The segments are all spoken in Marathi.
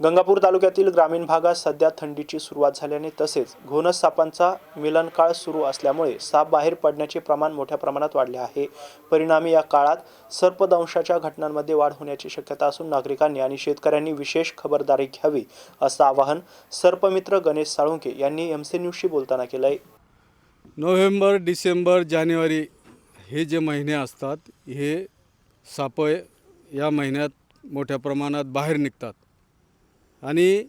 गंगापूर तालुक्यातील ग्रामीण भागात सध्या थंडीची सुरुवात झाल्याने तसेच घोणस सापांचा मिलनकाळ सुरू असल्यामुळे साप बाहेर पडण्याचे प्रमाण मोठ्या प्रमाणात वाढले आहे. परिणामी या काळात सर्पदंशाच्या घटनांमध्ये वाढ होण्याची शक्यता असून नागरिकांनी आणि शेतकऱ्यांनी विशेष खबरदारी घ्यावी असं आवाहन सर्पमित्र गणेश साळुंके यांनी एम सी न्यूजशी बोलताना केलं आहे नोव्हेंबर डिसेंबर जानेवारी हे जे महिने असतात हे साप या महिन्यात मोठ्या प्रमाणात बाहेर निघतात. आणि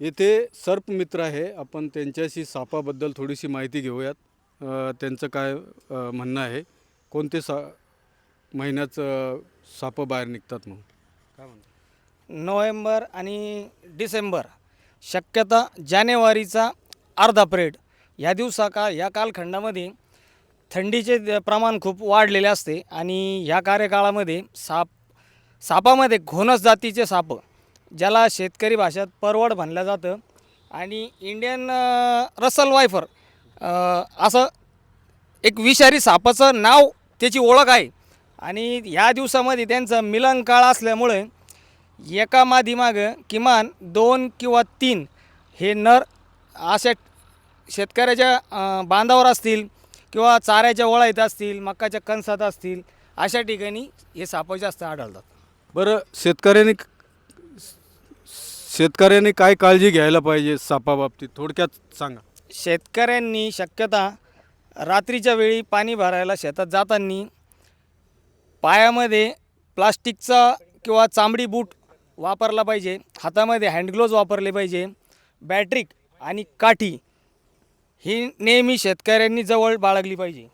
येथे सर्पमित्र आहे. आपण त्यांच्याशी सापाबद्दल थोडीशी माहिती घेऊयात. त्यांचं काय म्हणणं आहे. कोणते सा महिन्याचं साप बाहेर निघतात म्हणून? काय म्हणतात नोव्हेंबर आणि डिसेंबर शक्यता जानेवारीचा अर्धा परेड. या दिवसा का या कालखंडामध्ये थंडीचे प्रमाण खूप वाढलेले असते आणि ह्या कार्यकाळामध्ये साप सापामध्ये घोणस जातीचे साप ज्याला शेतकरी भाषेत परवड म्हणलं जातं. आणि इंडियन रसल वायफर असं एक विषारी सापाचं नाव त्याची ओळख आहे. आणि ह्या दिवसामध्ये त्यांचं मिलन काळ असल्यामुळे एका मादीमागं किमान दोन किंवा तीन हे नर अशा शेतकऱ्याच्या बांधावर असतील किंवा चाऱ्याच्या ओळाईत असतील मकाच्या कणसात असतील अशा ठिकाणी हे साप जास्त आढळतात. बरं शेतकऱ्यांनी शेतकऱ्यांनी काय काळजी घ्यायला पाहिजे सापाबाबतीत थोडक्यात सांगा. शेतकऱ्यांनी शक्यता रात्रीच्या वेळी पाणी भरायला शेतात जाताना पायामध्ये प्लास्टिकचा किंवा चांबडी बूट वापरला पाहिजे हातामध्ये हँडग्लोव्ज वापरले पाहिजे बॅटरिक आणि काठी ही नेहमी शेतकऱ्यांनी जवळ बाळगली पाहिजे.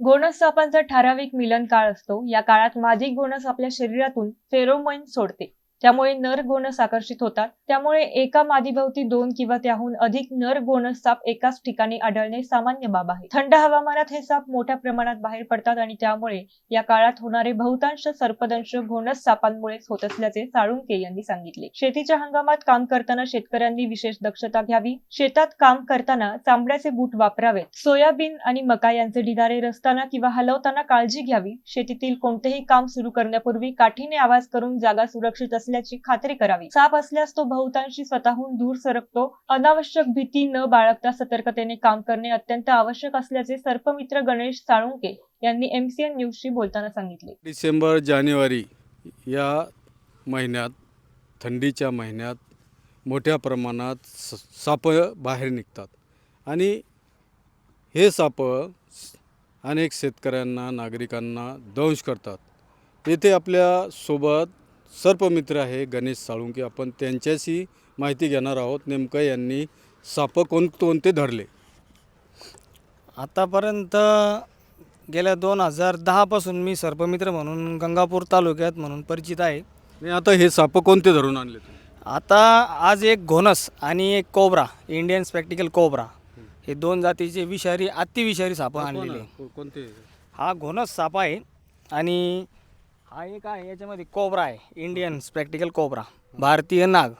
घोणस सापांचा ठराविक मिलन काळ असतो. या काळात मादी घोणस आपल्या शरीरातून फेरोमोन सोडते. त्यामुळे नर गोनस आकर्षित होतात. त्यामुळे एका मादीभोवती दोन किंवा त्याहून अधिक नर घोणस साप एकाच ठिकाणी आढळणे सामान्य बाब आहे. थंड हवामानात हे साप मोठ्या प्रमाणात बाहेर पडतात आणि त्यामुळे या काळात होणारे बहुतांश सर्पदंश घोणस सापांमुळेच होत असल्याचे साळुंके यांनी सांगितले. शेतीच्या हंगामात काम करताना शेतकऱ्यांनी विशेष दक्षता घ्यावी. शेतात काम करताना चांबड्याचे बूट वापरावेत. सोयाबीन आणि मका यांचे ढिगारे रचताना किंवा हलवताना काळजी घ्यावी. शेतीतील कोणतेही काम सुरू करण्यापूर्वी काठीने आवाज करून जागा सुरक्षित असल्याची खात्री करावी. साप असल्यास तो बहुतांशी स्वतःहून दूर सरकतो. अनावश्यक भीती न बाळगता सतर्कतेने काम करणे अत्यंत आवश्यक असल्याचे सर्पमित्र गणेश साळुंके यांनी एमसीएन न्यूजशी बोलताना सांगितले. डिसेंबर जानेवारी या महिन्यात थंडीच्या महिन्यात मोठ्या प्रमाणात स साप बाहेर निघतात. आणि हे साप अनेक शेतकऱ्यांना नागरिकांना दंश करतात. येथे आपल्यासोबत सर्पमित्र आहे गणेश साळुंके. आपण त्यांच्याशी माहिती घेणार आहोत. नेमकं यांनी साप कोणकोणते धरले? आतापर्यंत गेल्या दोन हजार दहापासून मी सर्पमित्र म्हणून गंगापूर तालुक्यात म्हणून परिचित आहे. आता हे साप कोणते धरून आणले तुम्ही? आता आज एक घोणस आणि एक कोबरा इंडियन स्पेक्टिकल कोबरा. हे दोन जातीचे विषारी अतिविषारी साप आणलेले. कोणते? हा घोणस साप आहे आणि हा एक आहे याच्यामध्ये कोबरा आहे इंडियन स्पेक्टिकल कोबरा भारतीय नाग.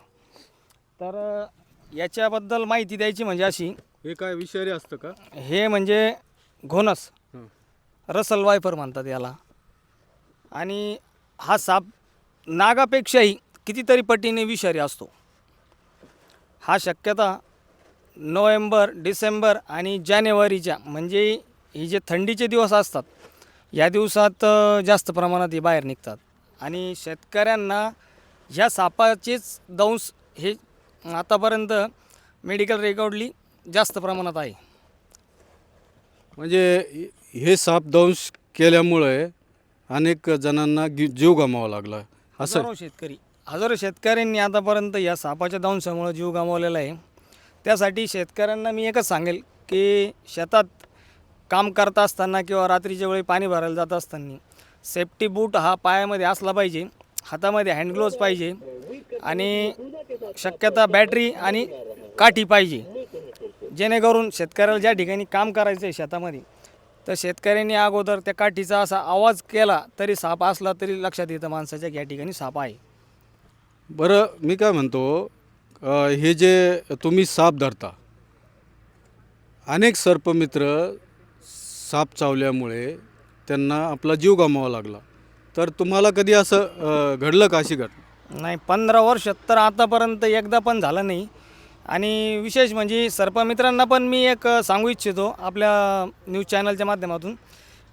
तर अ, याच्याबद्दल माहिती द्यायची म्हणजे अशी हे काय विषारी असतं का? हे म्हणजे घोणस. हं. रसल वायफर म्हणतात याला. आणि हा साप नागापेक्षाही कितीतरी पटीने विषारी असतो. हा शक्यता नोव्हेंबर डिसेंबर आणि जानेवारीच्या म्हणजे ही जे थंडीचे दिवस असतात या दिवसात जास्त प्रमाणात हे बाहेर निघतात. आणि शेतकऱ्यांना ह्या सापाचेच दंश हे आतापर्यंत मेडिकल रेकॉर्डली जास्त प्रमाणात आहे. म्हणजे हे साप दंश केल्यामुळे अनेक जणांना गि जीव गमावा लागला. असं? हजारो शेतकरी हजारो शेतकऱ्यांनी आतापर्यंत या सापाच्या दंशामुळे जीव गमावलेला आहे. त्यासाठी शेतकऱ्यांना मी एकच सांगेल की शेतात काम करत असताना किंवा रात्रीच्या वेळी पाणी भरायला जात असताना सेफ्टी बूट हा पायामध्ये असला पाहिजे हातामध्ये हँडग्लोव्ज पाहिजे आणि शक्यता बॅटरी आणि काठी पाहिजे. जेणेकरून शेतकऱ्याला ज्या ठिकाणी काम करायचं आहे शेतामध्ये तर शेतकऱ्यांनी अगोदर त्या काठीचा असा आवाज केला तरी साप असला तरी लक्षात येतं माणसाच्या या ठिकाणी साप आहे. बरं मी काय म्हणतो अ, हे जे तुम्ही साप धरता अनेक सर्पमित्र साप चावल्यामुळे त्यांना आपला जीव गमावा लागला. तर तुम्हाला कधी असं अ, घडलं का अशी घटना? नाही पंधरा वर्ष तर आतापर्यंत एकदा पण झालं नाही. आणि विशेष म्हणजे सर्पमित्रांना पण मी एक सांगू इच्छितो आपल्या न्यूज चॅनलच्या माध्यमातून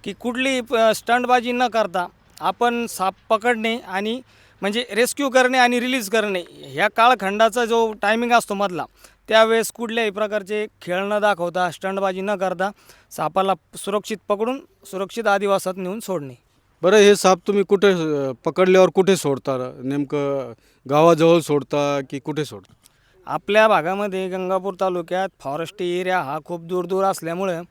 की कुठली प- स्टंटबाजी न करता आपण साप पकडणे आणि म्हणजे रेस्क्यू करणे आणि रिलीज करणे ह्या काळखंडाचा जो टायमिंग असतो मधला त्यावेळेस कुठल्याही प्रकारचे खेळ न दाखवता स्टंटबाजी न करता सापाला सुरक्षित पकडून सुरक्षित आदिवासात नेऊन सोडणे. बरं हे साप तुम्ही कुठे अ, पकडल्यावर कुठे सोडता? नेमकं गावाजवळ सोडता की कुठे सोडता? आपल्या भागामध्ये गंगापूर तालुक्यात फॉरेस्ट एरिया हा खूप दूर दूर असल्यामुळं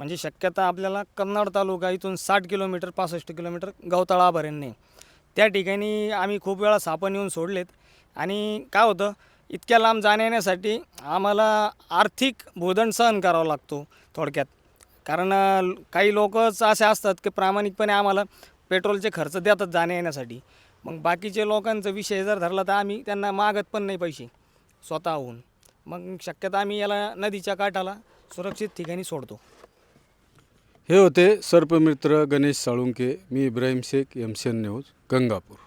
म्हणजे शक्यता आपल्याला कन्नड तालुका इथून साठ किलोमीटर पासष्ट किलोमीटर गवताळा अभयारण्य त्या ठिकाणी आम्ही खूप वेळा सापं नेऊन सोडलेत. आणि काय होतं इतक्या लांब जाण्या येण्यासाठी आम्हाला आर्थिक भोदन सहन करावं लागतो थोडक्यात. कारण काही लोकच असे असतात की प्रामाणिकपणे आम्हाला पेट्रोलचे खर्च देतात जाण्या येण्यासाठी. मग बाकीचे लोकांचा विषय जर धरला तर आम्ही त्यांना मागत पण नाही पैसे स्वतःहून. मग शक्यता आम्ही याला नदीच्या काठाला सुरक्षित ठिकाणी सोडतो. हे होते सर्पमित्र गणेश साळुंके. मी Ibrahim Shaikh M C N news Gangapur.